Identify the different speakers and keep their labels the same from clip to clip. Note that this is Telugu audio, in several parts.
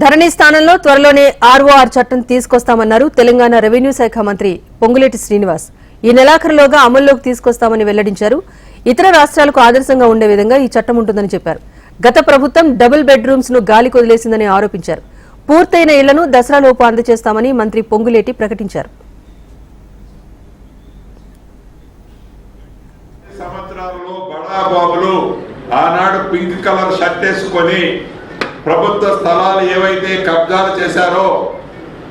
Speaker 1: ధరణి స్థానంలో త్వరలోనే ఆర్ఓఆర్ చట్టం తీసుకొస్తామన్నారు తెలంగాణ రెవెన్యూ శాఖ మంత్రి పొంగులేటి శ్రీనివాస్. ఈ నెలాఖరులోగా అమల్లోకి తీసుకొస్తామని వెల్లడించారు. ఇతర రాష్ట్రాలకు ఆదర్శంగా ఉండే విధంగా ఈ చట్టం ఉంటుందని చెప్పారు. గత ప్రభుత్వం డబుల్ బెడ్రూమ్స్ను గాలికి వదిలేసిందని ఆరోపించారు. పూర్తయిన ఇళ్ళను దసరాలోపు అందజేస్తామని మంత్రి పొంగులేటి ప్రకటించారు.
Speaker 2: ఆనాడు పింక్ కలర్ షర్ట్ వేసుకొని ప్రభుత్వ స్థలాలు ఏవైతే కబ్జాలు చేశారో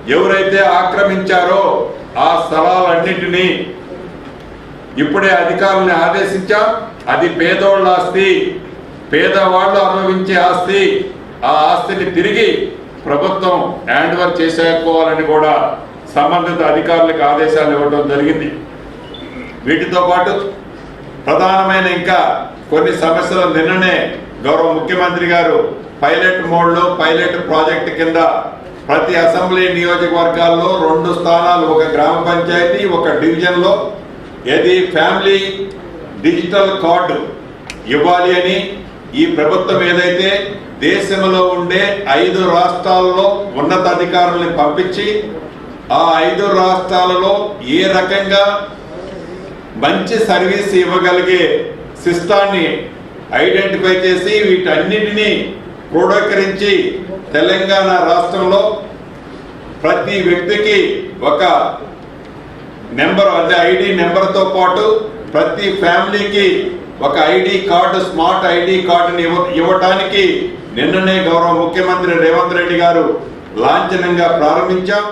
Speaker 2: ఎవరైతే ఆక్రమించారో ఆ స్థలాలన్నింటినీ ఇప్పుడే అధికారుల్ని ఆదేశించాం. అది పేదోళ్ళ ఆస్తి పేదవాళ్ళు అనుభవించే ఆస్తి. ఆ ఆస్తిని తిరిగి ప్రభుత్వం హ్యాండ్ ఓవర్ చేసేసుకోవాలని కూడా సంబంధిత అధికారులకు ఆదేశాలు ఇవ్వడం జరిగింది. వీటితో పాటు ప్రధానమైన ఇంకా కొన్ని సమస్యలు నిన్ననే గౌరవ ముఖ్యమంత్రి గారు పైలట్ మోడ్లో పైలట్ ప్రాజెక్ట్ కింద ప్రతి అసెంబ్లీ నియోజకవర్గాల్లో రెండు స్థానాలు ఒక గ్రామ పంచాయతీ ఒక డివిజన్లో. ఏది ఫ్యామిలీ డిజిటల్ కార్డు ఇవ్వాలి అని ఈ ప్రభుత్వం ఏదైతే దేశంలో ఉండే ఐదు రాష్ట్రాల్లో ఉన్నతాధికారుల్ని పంపించి ఆ ఐదు రాష్ట్రాలలో ఏ రకంగా మంచి సర్వీస్ ఇవ్వగలిగే సిస్టాన్ని ఐడెంటిఫై చేసి వీటన్నిటినీ క్రోడీకరించి తెలంగాణ రాష్ట్రంలో ప్రతి వ్యక్తికి ఒక నెంబర్ అంటే ఐడి నెంబర్తో పాటు ప్రతి ఫ్యామిలీకి ఒక ఐడి కార్డు స్మార్ట్ ఐడి కార్డుని ఇవ్వటానికి నిన్ననే గౌరవ ముఖ్యమంత్రి రేవంత్ రెడ్డి గారు లాంఛనంగా ప్రారంభించాం.